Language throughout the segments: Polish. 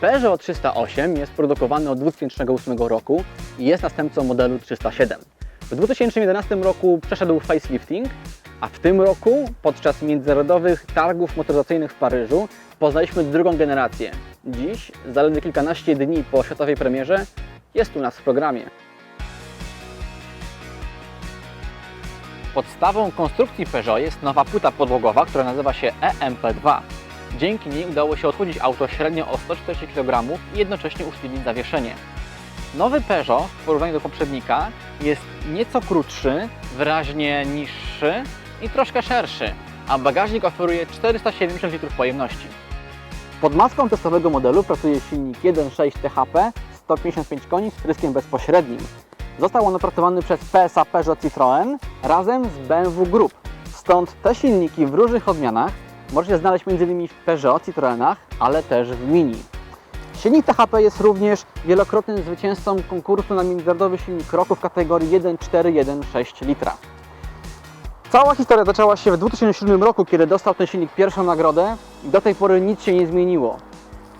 Peugeot 308 jest produkowany od 2008 roku i jest następcą modelu 307. W 2011 roku przeszedł facelifting, a w tym roku podczas międzynarodowych targów motoryzacyjnych w Paryżu poznaliśmy drugą generację. Dziś, zaledwie kilkanaście dni po światowej premierze, jest u nas w programie. Podstawą konstrukcji Peugeot jest nowa płyta podłogowa, która nazywa się EMP2. Dzięki niej udało się odchudzić auto średnio o 140 kg i jednocześnie usztywnić zawieszenie. Nowy Peugeot w porównaniu do poprzednika jest nieco krótszy, wyraźnie niższy i troszkę szerszy, a bagażnik oferuje 470 litrów pojemności. Pod maską testowego modelu pracuje silnik 1.6 THP 155 koni z wtryskiem bezpośrednim. Został on opracowany przez PSA Peugeot Citroën razem z BMW Group. Stąd te silniki w różnych odmianach możecie znaleźć m.in. w Peugeot Citroenach, ale też w Mini. Silnik THP jest również wielokrotnym zwycięzcą konkursu na międzynarodowy silnik roku w kategorii 1.4-1.6 litra. Cała historia zaczęła się w 2007 roku, kiedy dostał ten silnik pierwszą nagrodę i do tej pory nic się nie zmieniło.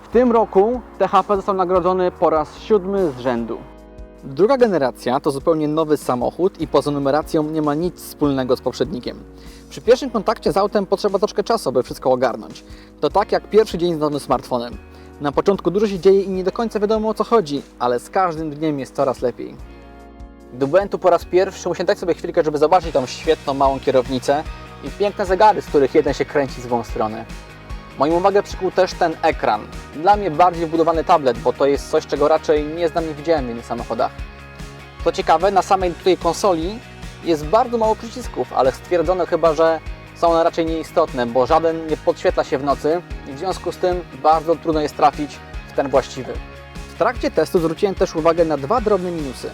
W tym roku THP został nagrodzony po raz siódmy z rzędu. Druga generacja to zupełnie nowy samochód i poza numeracją nie ma nic wspólnego z poprzednikiem. Przy pierwszym kontakcie z autem potrzeba troszkę czasu, by wszystko ogarnąć. To tak jak pierwszy dzień z nowym smartfonem. Na początku dużo się dzieje i nie do końca wiadomo o co chodzi, ale z każdym dniem jest coraz lepiej. Gdy byłem po raz pierwszy, musiałem dać sobie chwilkę, żeby zobaczyć tą świetną, małą kierownicę i piękne zegary, z których jeden się kręci w złą stronę. Moją uwagę przykuł też ten ekran. Dla mnie bardziej wbudowany tablet, bo to jest coś, czego raczej nie znam, nie widziałem w innych samochodach. Co ciekawe, na samej tutaj konsoli jest bardzo mało przycisków, ale stwierdzono chyba, że są one raczej nieistotne, bo żaden nie podświetla się w nocy i w związku z tym bardzo trudno jest trafić w ten właściwy. W trakcie testu zwróciłem też uwagę na dwa drobne minusy.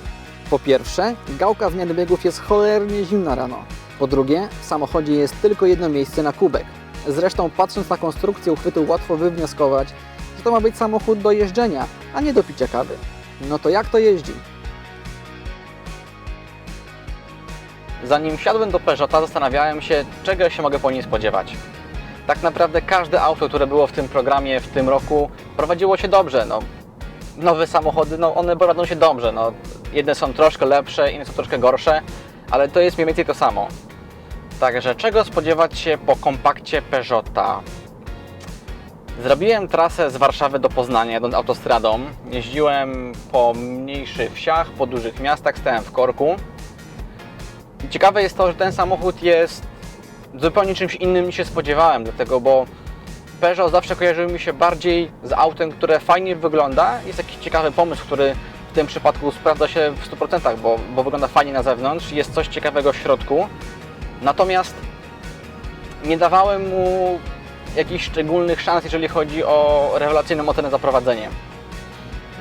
Po pierwsze, gałka zmiany biegów jest cholernie zimna rano. Po drugie, w samochodzie jest tylko jedno miejsce na kubek. Zresztą patrząc na konstrukcję uchwytu łatwo wywnioskować, że to ma być samochód do jeżdżenia, a nie do picia kawy. No to jak to jeździ? Zanim wsiadłem do Peugeota, zastanawiałem się, czego się mogę po nim spodziewać. Tak naprawdę każde auto, które było w tym programie w tym roku, prowadziło się dobrze. No, nowe samochody, no, one prowadzą się dobrze. No, jedne są troszkę lepsze, inne są troszkę gorsze, ale to jest mniej więcej to samo. Także czego spodziewać się po kompakcie Peugeota? Zrobiłem trasę z Warszawy do Poznania jadąc autostradą. Jeździłem po mniejszych wsiach, po dużych miastach, stałem w korku. I ciekawe jest to, że ten samochód jest zupełnie czymś innym niż się spodziewałem, dlatego bo Peugeot zawsze kojarzył mi się bardziej z autem, które fajnie wygląda. Jest jakiś ciekawy pomysł, który w tym przypadku sprawdza się w 100%, bo, bo wygląda fajnie na zewnątrz, jest coś ciekawego w środku. Natomiast nie dawałem mu jakichś szczególnych szans, jeżeli chodzi o rewelacyjne mocne zaprowadzenie.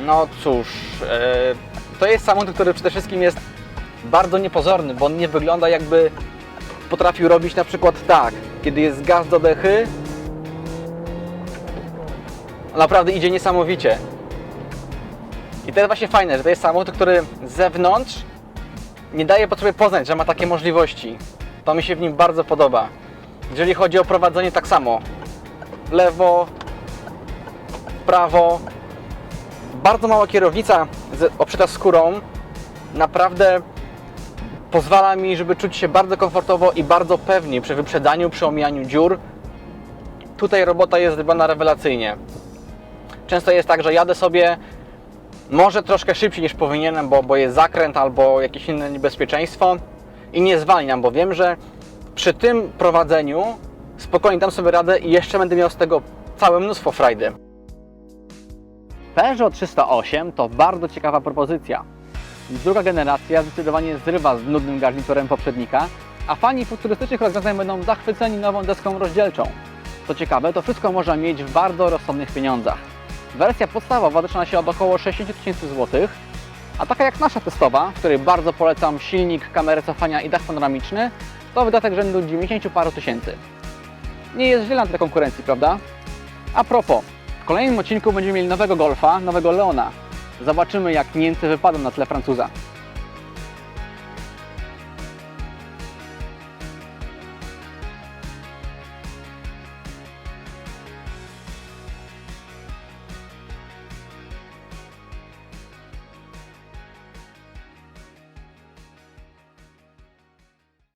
No cóż, e, to jest samochód, który przede wszystkim jest bardzo niepozorny, bo on nie wygląda jakby potrafił robić na przykład tak, kiedy jest gaz do dechy, naprawdę idzie niesamowicie. I to jest właśnie fajne, że to jest samochód, który z zewnątrz nie daje po sobie poznać, że ma takie możliwości. To mi się w nim bardzo podoba. Jeżeli chodzi o prowadzenie, tak samo. Lewo, prawo. Bardzo mała kierownica z obszyta skórą. Naprawdę pozwala mi, żeby czuć się bardzo komfortowo i bardzo pewnie przy wyprzedzaniu, przy omijaniu dziur. Tutaj robota jest zrobiona rewelacyjnie. Często jest tak, że jadę sobie może troszkę szybciej niż powinienem, bo, bo jest zakręt albo jakieś inne niebezpieczeństwo i nie zwalniam, bo wiem, że przy tym prowadzeniu spokojnie dam sobie radę i jeszcze będę miał z tego całe mnóstwo frajdy. Peugeot 308 to bardzo ciekawa propozycja. Druga generacja zdecydowanie zrywa z nudnym garniturem poprzednika, a fani futurystycznych rozwiązań będą zachwyceni nową deską rozdzielczą. Co ciekawe, to wszystko można mieć w bardzo rozsądnych pieniądzach. Wersja podstawowa zaczyna się od około 60 tysięcy złotych, a taka jak nasza testowa, której bardzo polecam silnik, kamerę cofania i dach panoramiczny, to wydatek rzędu 90 paru tysięcy. Nie jest źle na tle konkurencji, prawda? A propos, w kolejnym odcinku będziemy mieli nowego Golfa, nowego Leona. Zobaczymy jak Niemcy wypadną na tle Francuza.